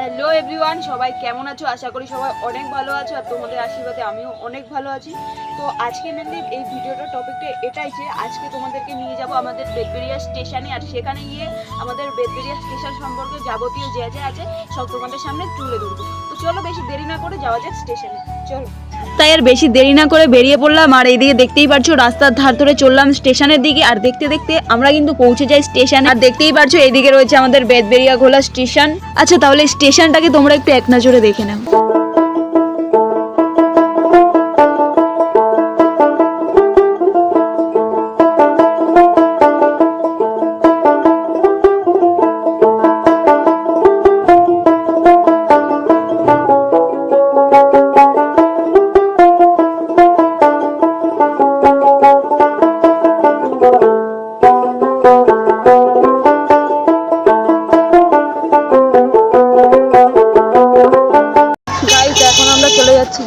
Hello everyone সবাই কেমন আছো? আশা করি সবাই অনেক ভালো আছো আর তোমাদের আশীর্বাদে আমিও অনেক ভালো আছি। তো আজকে মেনলি এই ভিডিওটার টপিকটা এটাই যে, আজকে তোমাদেরকে নিয়ে যাব আমাদের বেদবেরিয়া স্টেশনে আর সেখানে গিয়ে আমাদের বেদবেরিয়া স্টেশন সম্পর্কে যাবতীয় যে যা আছে, সব তোমাদের সামনে তুলে ধরবো। তো চলো বেশি দেরি না করে যাওয়া যাক স্টেশনে চলো। তাই আর বেশি দেরি না করে বেরিয়ে পড়লাম আর এইদিকে দেখতেই পারছ, রাস্তার ধার ধরে চললাম স্টেশনের দিকে আর দেখতে দেখতে আমরা কিন্তু পৌঁছে যাই স্টেশন আর দেখতেই পারছ, এইদিকে রয়েছে আমাদের বেদবেরিয়া ঘোলা স্টেশন আচ্ছা তাহলে স্টেশনটাকে তোমরা একটু এক নজরে দেখে নাও।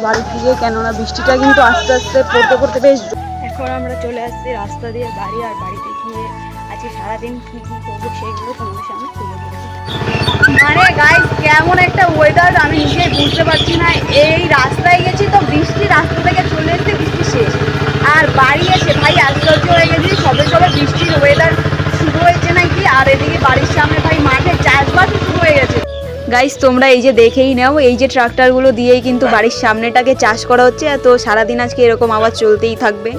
বাড়ির দিকে কেননা বৃষ্টিটা কিন্তু আস্তে আস্তে পড়তে পড়তে বেশ এখন আমরা চলে আসছি রাস্তা দিয়ে বাড়ি আর বাড়িতে গিয়ে আজকে সারাদিন কী কী করব সেইগুলো তোমাদের সামনে তুলে মানে গাইজ কেমন একটা ওয়েদার আমি নিজেই বুঝতে পারছি না। এই রাস্তায় গেছি তো বৃষ্টি, রাস্তা থেকে চলে এসছে, বৃষ্টি শেষ। আর বাড়ি এসে ভাই আশ্চর্য হয়ে গেছি, সবে সবে বৃষ্টির ওয়েদার শুরু হয়েছে নাকি? আর এদিকে বাড়ির সামনে ভাই গাইস তোমরা এই যে দেখেই নাও, এই যে ট্রাক্টরগুলো দিয়েই কিন্তু বাড়ির সামনেটাকে চাষ করা হচ্ছে তো সারাদিন আজকে এরকম আবার চলতেই থাকবে।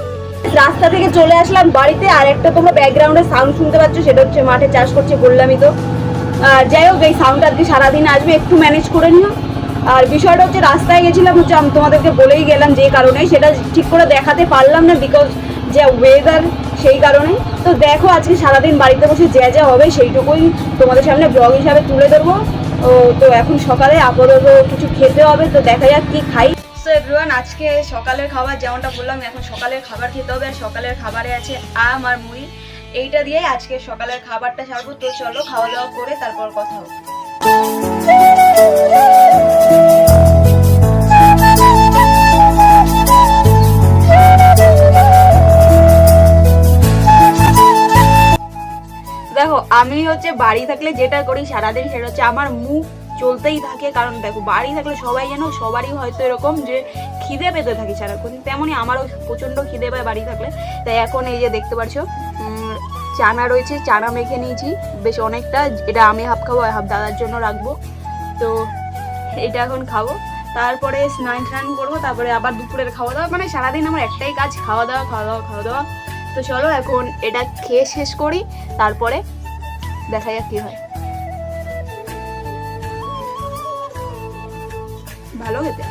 রাস্তা থেকে চলে আসলাম বাড়িতে, আর একটা তোমরা ব্যাকগ্রাউন্ডে সাউন্ড শুনতে পাচ্ছ, সেটা হচ্ছে মাঠে চাষ করছে বললামই তো। আর যাই হোক, এই সাউন্ডটা আজকে সারাদিন আসবে, একটু ম্যানেজ করে নিও। আর বিষয়টা হচ্ছে, রাস্তায় গেছিলাম, হচ্ছে আমি তোমাদেরকে বলেই গেলাম যে কারণে, সেটা ঠিক করে দেখাতে পারলাম না বিকজ যে ওয়েদার সেই কারণে। তো দেখো, আজকে সারাদিন বাড়িতে বসে যা যা হবে, সেইটুকুই তোমাদের সামনে ব্লগ হিসাবে তুলে ধরবো। তো এখন সকালে আপাতত কিছু খেতে হবে, তো দেখা যাক কি খাই। এভরিওয়ান আজকে সকালের খাবার যেমনটা বললাম, এখন সকালের খাবার খেতে হবে, আর সকালের খাবারে আছে আম আর মুড়ি। এইটা দিয়ে আজকে সকালের খাবারটা সারবো। তো চলো, খাওয়া দাওয়া করে তারপর কথা হবে। আমি হচ্ছে বাড়ি থাকলে যেটা করি সারাদিন সেটা হচ্ছে আমার মুখ চলতেই থাকে। কারণ দেখো, বাড়ি থাকলে সবাই যেন সবারই হয়তো এরকম যে খিদে পেতে থাকি সারাক্ষণ। তেমনই আমারও প্রচণ্ড খিদে পায় বাড়ি থাকলে। তাই এখন এই যে দেখতে পাচ্ছ চানা রয়েছে, চানা মেখে নিয়েছি। বেশ অনেকটা, এটা আমি হাফ খাব হাফ দাদার জন্য রাখব। তো এটা এখন খাব। তারপরে স্নান টান করব, তারপরে আবার দুপুরের খাওয়া দাওয়া। মানে সারাদিন আমার একটাই কাজ, খাওয়া দাওয়া খাওয়া দাওয়া খাওয়া দাওয়া। তো চলো এখন এটা খেয়ে শেষ করি। তারপরে দেখা যাক কি হয়। ভালো খেতে